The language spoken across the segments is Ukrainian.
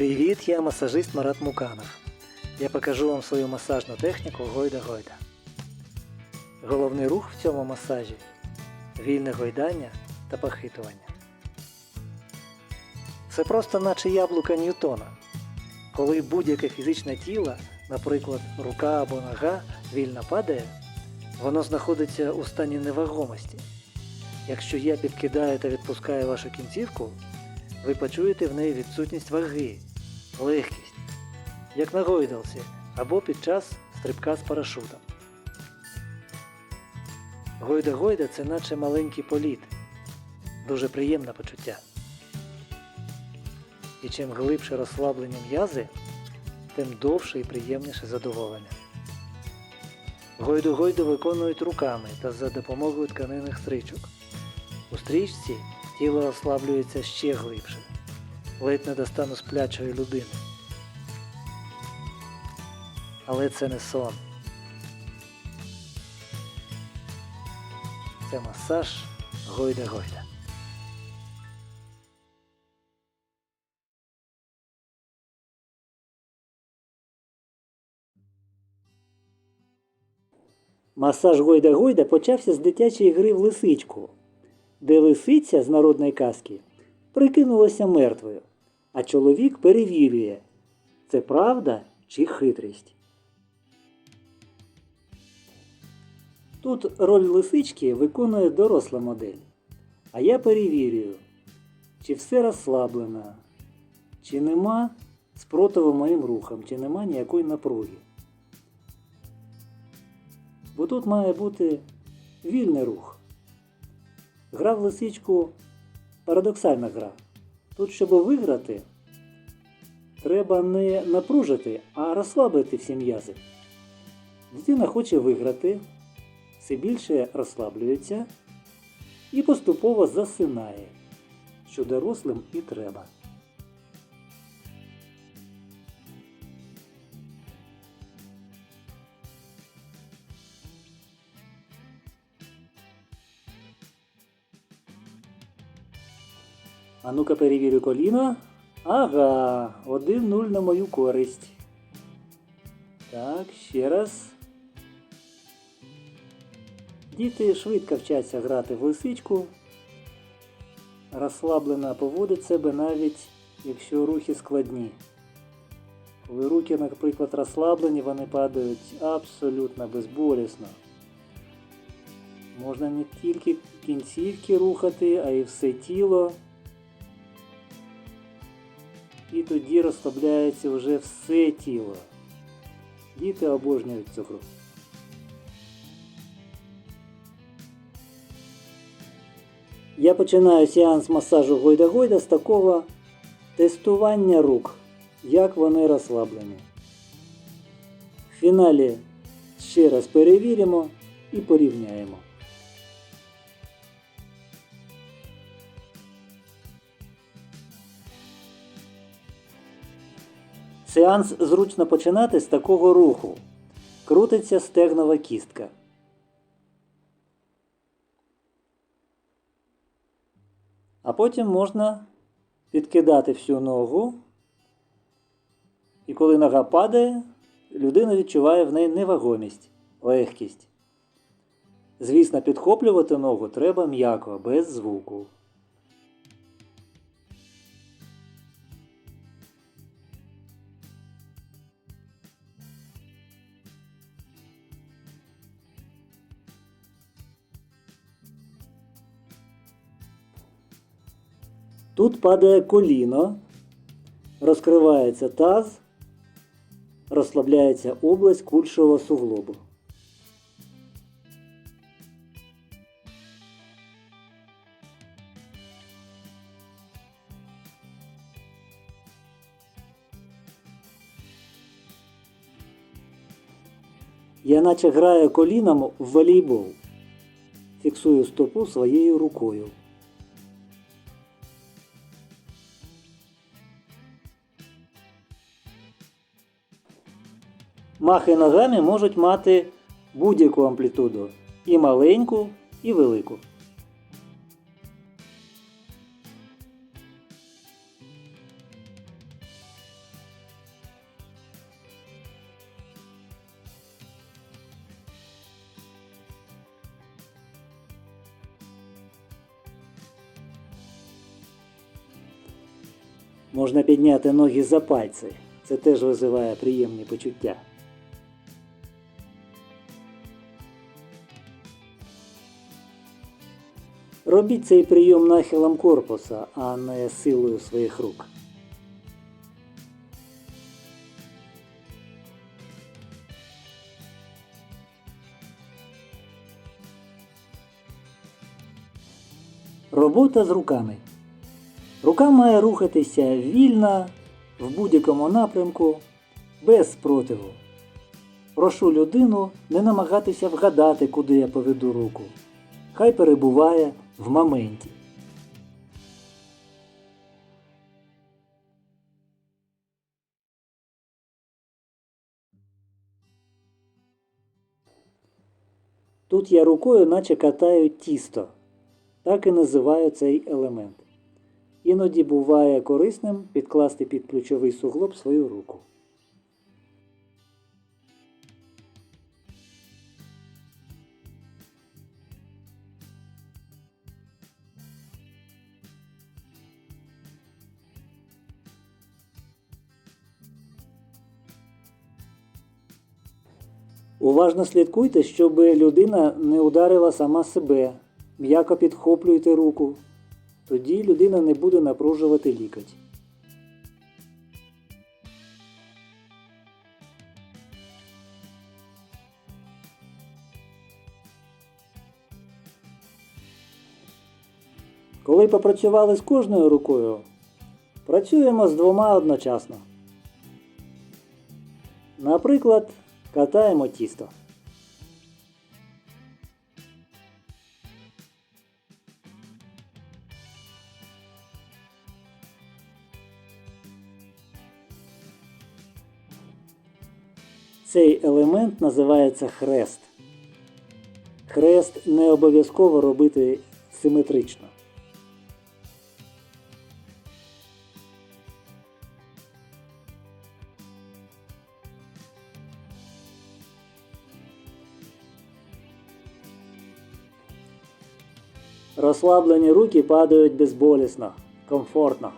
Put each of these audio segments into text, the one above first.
Привіт, я масажист Марат Муканов. Я покажу вам свою масажну техніку гойда-гойда. Головний рух в цьому масажі вільне гойдання та похитування. Це просто наче яблука Ньютона. Коли будь-яке фізичне тіло, наприклад, рука або нога, вільно падає, воно знаходиться у стані невагомості. Якщо я підкидаю та відпускаю вашу кінцівку, ви почуєте в неї відсутність ваги, легкість, як на гойдалці або під час стрибка з парашутом. Гойда-гойда це наче маленький політ, дуже приємне почуття. І чим глибше розслаблені м'язи, тим довше і приємніше задоволення. Гойду-гойду виконують руками та за допомогою тканинних стрічок. У стрічці тіло розслаблюється ще глибше, ледь не до стану сплячої людини. Але це не сон. Це масаж гойда-гойда. Масаж гойда-гойда почався з дитячої гри в лисичку, де лисиця з народної казки прикинулася мертвою, а чоловік перевірює, це правда чи хитрість. Тут роль лисички виконує доросла модель. А я перевірюю, чи все розслаблено, чи нема спротиву моїм рухам, чи нема ніякої напруги. Бо тут має бути вільний рух. Гра в лисичку парадоксальна гра. Тут, щоб виграти, треба не напружити, а розслабити всі м'язи. Дитина хоче виграти, все більше розслаблюється і поступово засинає, що дорослим і треба. А ну-ка перевірю коліно. Ага, 1-0 на мою користь. Так, ще раз. Діти швидко вчаться грати в лисичку. Розслаблено поводить себе навіть якщо рухи складні. Коли руки, наприклад, розслаблені, вони падають абсолютно безболісно. Можна не тільки кінцівки рухати, а й все тіло. І тоді розслабляється вже все тіло. Діти обожнюють цю гру. Я починаю сеанс масажу Гойда-Гойда з такого тестування рук, як вони розслаблені. В фіналі ще раз перевіримо і порівняємо. Сеанс зручно починати з такого руху. Крутиться стегнова кістка. А потім можна підкидати всю ногу. І коли нога падає, людина відчуває в неї невагомість, легкість. Звісно, підхоплювати ногу треба м'яко, без звуку. Тут падає коліно, розкривається таз, розслабляється область кульшового суглобу. Я наче граю коліном в волейбол. Фіксую стопу своєю рукою. Махи ногами можуть мати будь-яку амплітуду і маленьку, і велику. Можна підняти ноги за пальці. Це теж визиває приємні почуття. Робіть цей прийом нахилом корпуса, а не силою своїх рук. Робота з руками. Рука має рухатися вільно в будь-якому напрямку, без спротиву. Прошу людину не намагатися вгадати, куди я поведу руку. Хай перебуває в моменті. Тут я рукою наче катаю тісто. Так і називаю цей елемент. Іноді буває корисним підкласти під ключовий суглоб свою руку. Уважно слідкуйте, щоб людина не ударила сама себе. М'яко підхоплюйте руку. Тоді людина не буде напружувати лікоть. Коли попрацювали з кожною рукою, працюємо з двома одночасно. Наприклад, катаємо тісто. Цей елемент називається хрест. Хрест не обов'язково робити симетрично. Розслаблені руки падають безболісно, комфортно.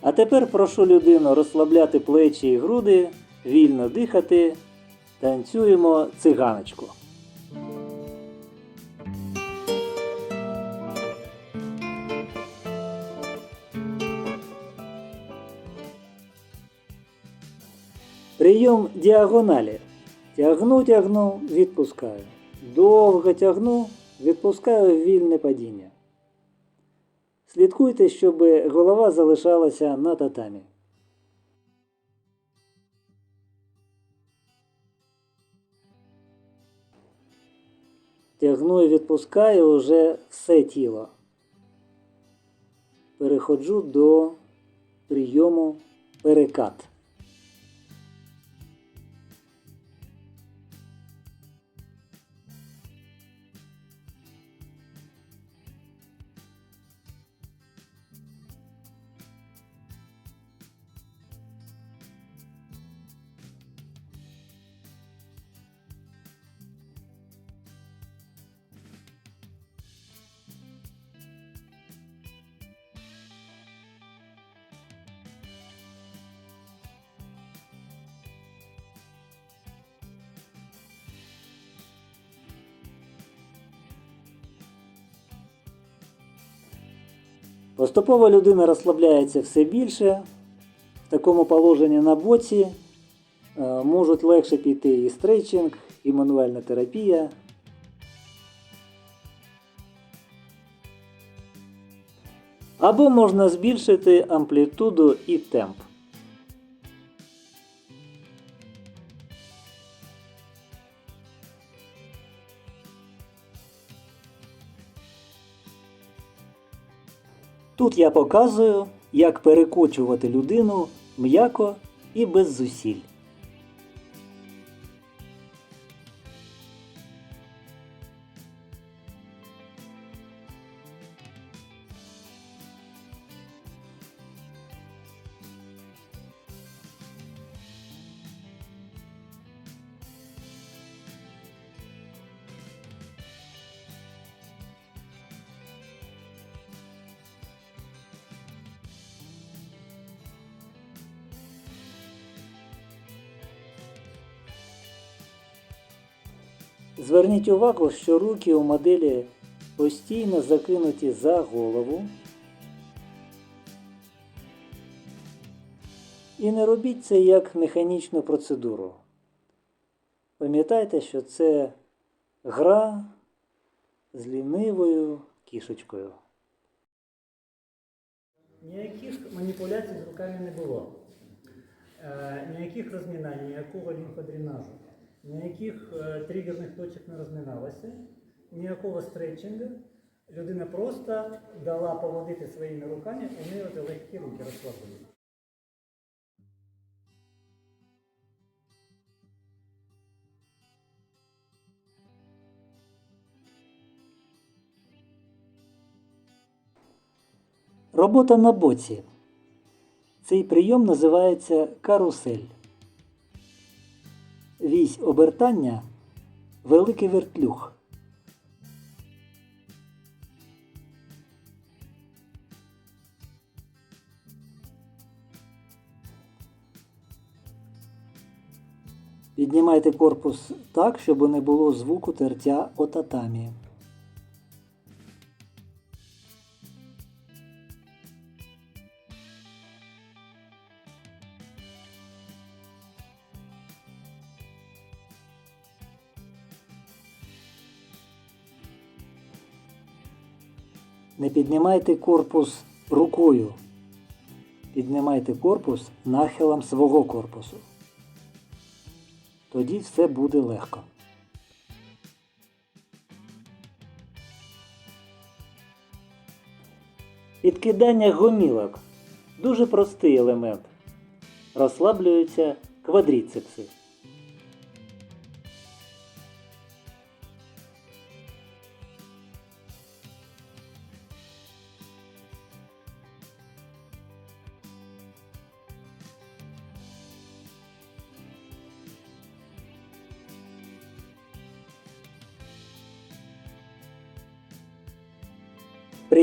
А тепер прошу людину розслабляти плечі і груди, вільно дихати, танцюємо циганочку. Прийом діагоналі. Тягну, тягну, відпускаю. Довго тягну, відпускаю вільне падіння. Слідкуйте, щоб голова залишалася на татамі. Тягну і відпускаю уже все тіло. Переходжу до прийому перекат. Поступово людина розслабляється все більше. В такому положенні на боці е, можуть легше піти і стрейчинг, і мануальна терапія. Або можна збільшити амплітуду і темп. Тут я показую, як перекочувати людину м'яко і без зусиль. Зверніть увагу, що руки у моделі постійно закинуті за голову. І не робіть це як механічну процедуру. Пам'ятайте, що це гра з лінивою кішечкою. Ніяких маніпуляцій з руками не було. Е, ніяких розмінань, ніякого лімфодренажу, ніяких е, тригерних точок не розминалося, ніякого стретчингу. Людина просто дала поводити своїми руками, у неї легкі руки розслаблені. Робота на боці. Цей прийом називається карусель. Вісь обертання великий вертлюг. Піднімайте корпус так, щоб не було звуку тертя о піднімайте корпус рукою. Піднімайте корпус нахилом свого корпусу. Тоді все буде легко. Підкидання гомілок. Дуже простий елемент. Розслаблюються квадріцепси.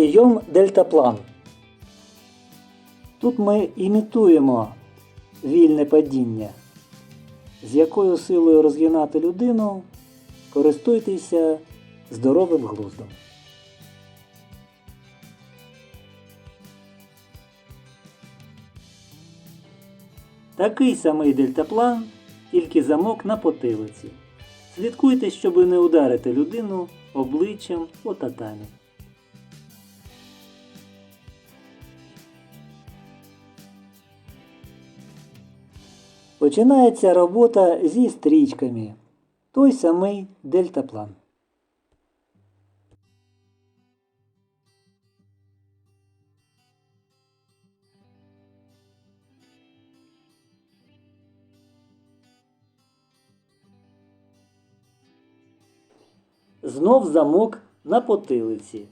Прийом дельтаплан. Тут ми імітуємо вільне падіння. З якою силою розгинати людину, користуйтеся здоровим глуздом. Такий самий дельтаплан, тільки замок на потилиці. Слідкуйте, щоб не ударити людину обличчям по татамі. Починається робота зі стрічками. Той самий дельтаплан. Знов замок на потилиці.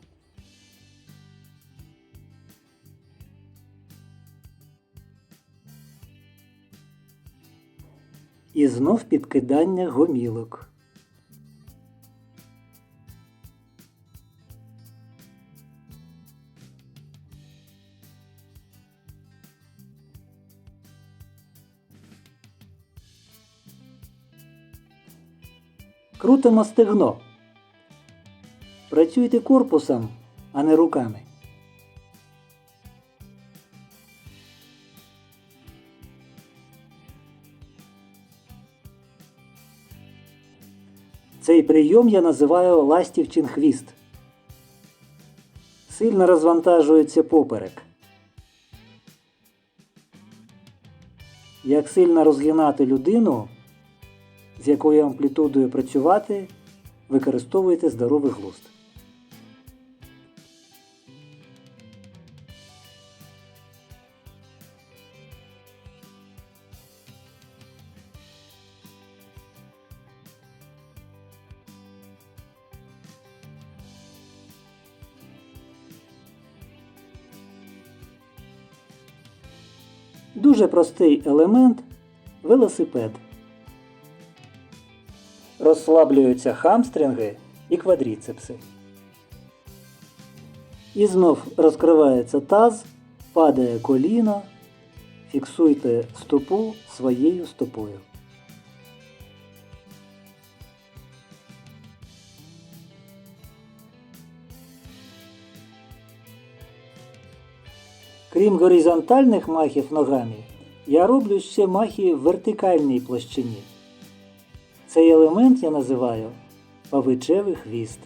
Знов підкидання гомілок. Крутимо стегно. Працюйте корпусом, а не руками. Цей прийом я називаю ластівчин хвіст. Сильно розвантажується поперек. Як сильно розгинати людину, з якою амплітудою працювати, використовуйте здоровий глузд. Дуже простий елемент велосипед. Розслаблюються хамстринги і квадріцепси. І знов розкривається таз, падає коліно. Фіксуйте стопу своєю стопою. Крім горизонтальних махів ногами, я роблю ще махи в вертикальній площині. Цей елемент я називаю павичевий хвіст.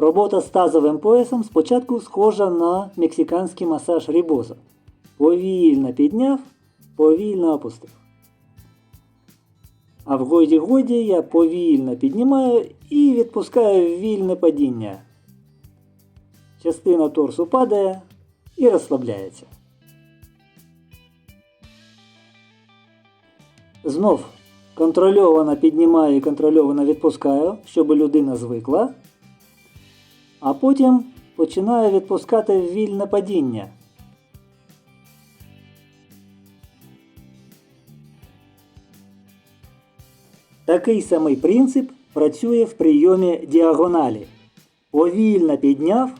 Робота з тазовим поясом спочатку схожа на мексиканський масаж рібоза. Повільно підняв, повільно опустив. А в годі-годі я повільно піднімаю і відпускаю вільне падіння. Частина торсу падає і розслабляється. Знов контрольовано піднімаю і контрольовано відпускаю, щоб людина звикла. А потім починаю відпускати вільне падіння. Такий самий принцип працює в прийомі діагоналі. Повільно підняв,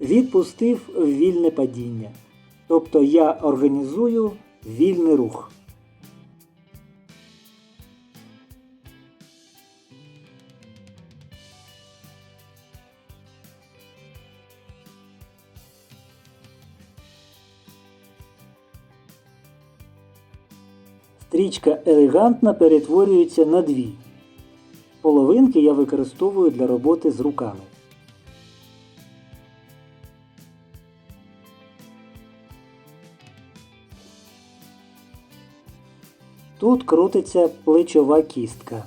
відпустив вільне падіння. Тобто я організую вільний рух. Стрічка елегантно перетворюється на дві. Половинки я використовую для роботи з руками. Тут крутиться плечова кістка.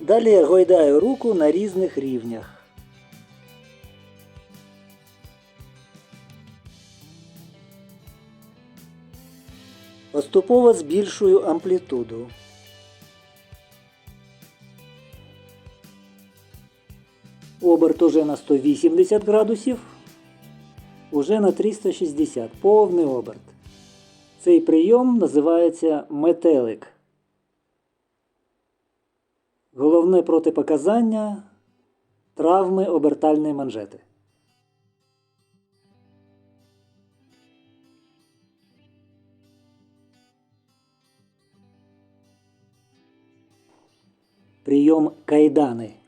Далі я гойдаю руку на різних рівнях. Поступово збільшую амплітуду. Оберт уже на 180 градусів, уже на 360, повний оберт. Цей прийом називається метелик. Головне протипоказання травми обертальної манжети. Прийом кайдани.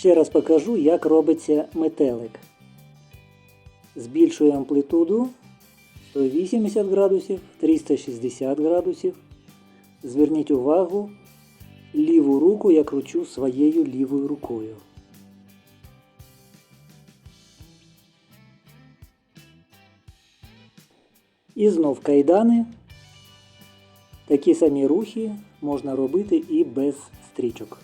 Ще раз покажу, як робиться метелик. Збільшую амплитуду 180 градусів, 360 градусів. Зверніть увагу, ліву руку я кручу своєю лівою рукою. І знов кайдани. Такі самі рухи можна робити і без стрічок.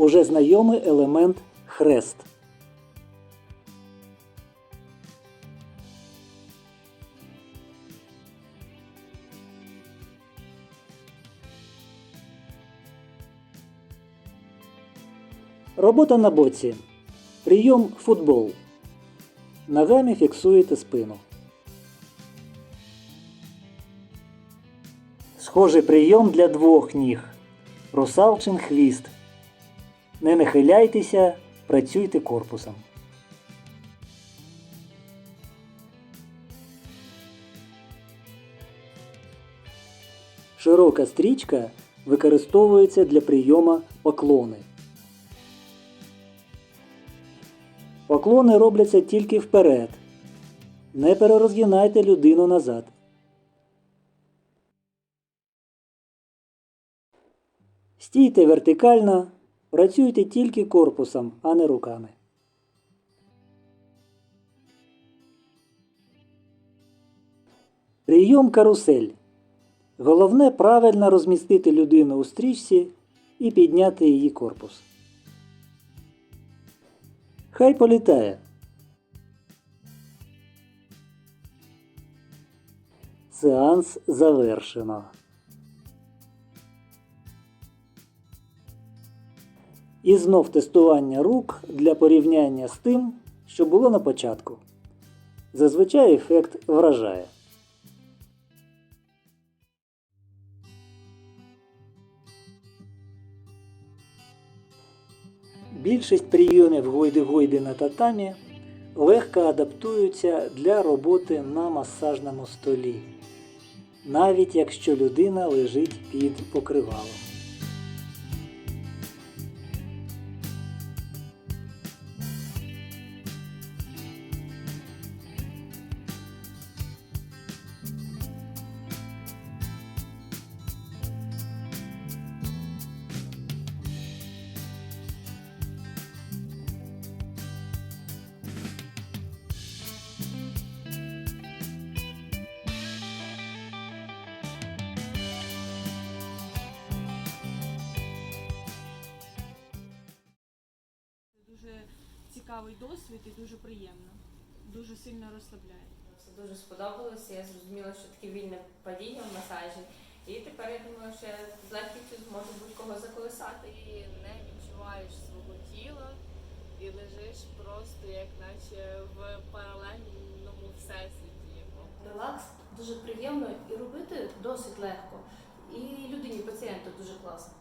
Уже знайомий елемент хрест. Робота на боці. Прийом футбол. Ногами фіксуєте спину. Схожий прийом для двох ніг. Русалчин хвіст. Не нахиляйтеся, працюйте корпусом. Широка стрічка використовується для прийома поклони. Поклони робляться тільки вперед. Не перерозгинайте людину назад. Стійте вертикально, працюйте тільки корпусом, а не руками. Прийом карусель. Головне правильно розмістити людину у стрічці і підняти її корпус. Хай політає. Сеанс завершено. І знов тестування рук для порівняння з тим, що було на початку. Зазвичай ефект вражає. Більшість прийомів гойди-гойди на татамі легко адаптуються для роботи на масажному столі, навіть якщо людина лежить під покривалом. Дуже сильно розслабляє. Це дуже сподобалося. Я зрозуміла, що таке вільне падіння в масажі. І тепер я думаю, що я з легкістю зможу будь-кого заколисати. ти не відчуваєш свого тіла і лежиш просто як наче в паралельному всесвіті. Релакс дуже приємно і робити досить легко. І людині, пацієнту дуже класно.